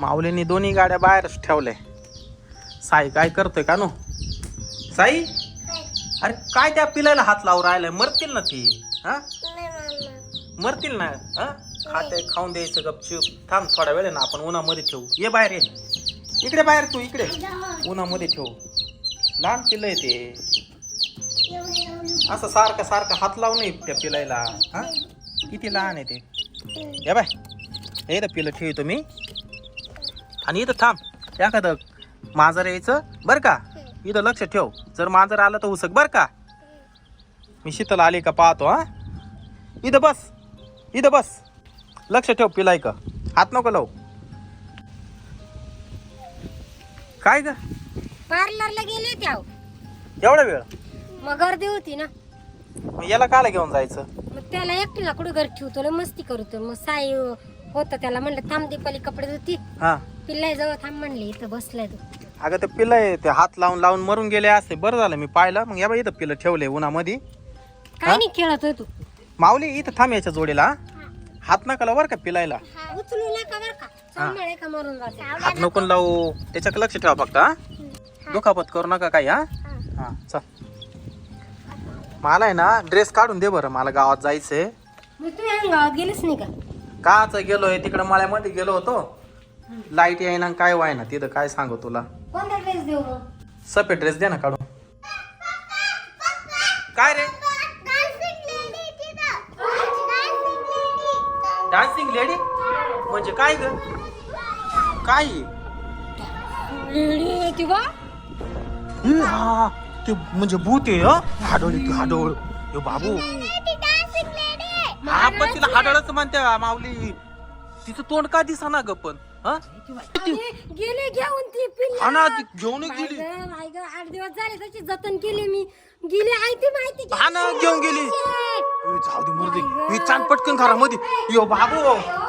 माऊलीने दोन्ही गाड्या बाहेरच ठेवल्या. साई काय करतोय का नो साई? अरे काय त्या पिलायला हात लावून राहिलाय? मरतील ना ती हा? मरतील ना हा? खाते खाऊन द्यायचं गपचूप. थांब थोडा वेळ ना आपण उन्हामध्ये ठेवू. ये बाहेर ये. इकडे बाहेर तू इकडे. उन्हामध्ये ठेवू. लहान पिलं आहे ते. असं सारखं सारखं हात लावू नये त्या पिलायला हा? किती लहान आहे ते. या बाय. हे पिलं ठेवतो मी. आणि इथं थांब. एखादं मांजर यायचं? बरं का? इथं लक्ष ठेव. जर मांजर आलं तर उसक बरं का? मी शीतल आली का पाहतो हा? इथं बस. इथं बस. लक्ष ठेव पिलाय का? हात नको लावू. काय ग? पार्लरला गेले त्या एवढा वेळ? मग गर्दी होती ना. मग याला काला घेऊन जायचं? मग त्याला एकटीला कुठे घर ठेवतो मस्ती करतो. मग साई होतं त्याला म्हणलं थांब दीपाली कपडे धुती. हा. पिल्लाय जवळ थांब म्हणले इथं बसलाय तो. अगं ते पिलं आहे ते हात लावून लावून मरून गेले असते बरं झालं मी पाहिलं. मग या बाई इथं पिलं ठेवले उन्हामध्ये. काय नाही खेळत तू. माऊली इथं थांब याच्या जोडीला. हा? हात नका लावू बरं का पिलायला. उचलू नका बर का. सांभाळे का मरून जाते? हात नको लावू. त्याच्याकडे लक्ष ठेवा फक्त हा. दुखापत करू नका काही हा. हा. चल. मला आहे ना ड्रेस काढून दे बरं. मला गावात जायचंय. मग तुम्ही आम्ही गावात गेलेच नाही का? काच गेलोय तिकडं मळ्यामध्ये गेलो होतो. लाइट येईना काय व्हायना तिथं काय सांगू तुला? कोणता ड्रेस देऊ मग सफेद ड्रेस दे ना काढून. काय रे? डान्सिंग लेडी म्हणजे काय ग? काय? ती बा हे हा ते म्हणजे भूत आहे हं? हाडोळ ती हाडोळ. यो बाबू. हा पण तिला हाडळच म्हणते माऊली. तिचं तोंड का दिसा ग पण हं? गेले घेऊन ती पिल्ला. हा ना ती घेऊन गेली. ग आठ दिवस झाले त्याची जतन केली मी. गेली आहे ती माहिती घे. हा ना घेऊन गेली. ए, जाऊ दे मरू दे. मी चांद पटकन घरामध्ये. यो बाबू.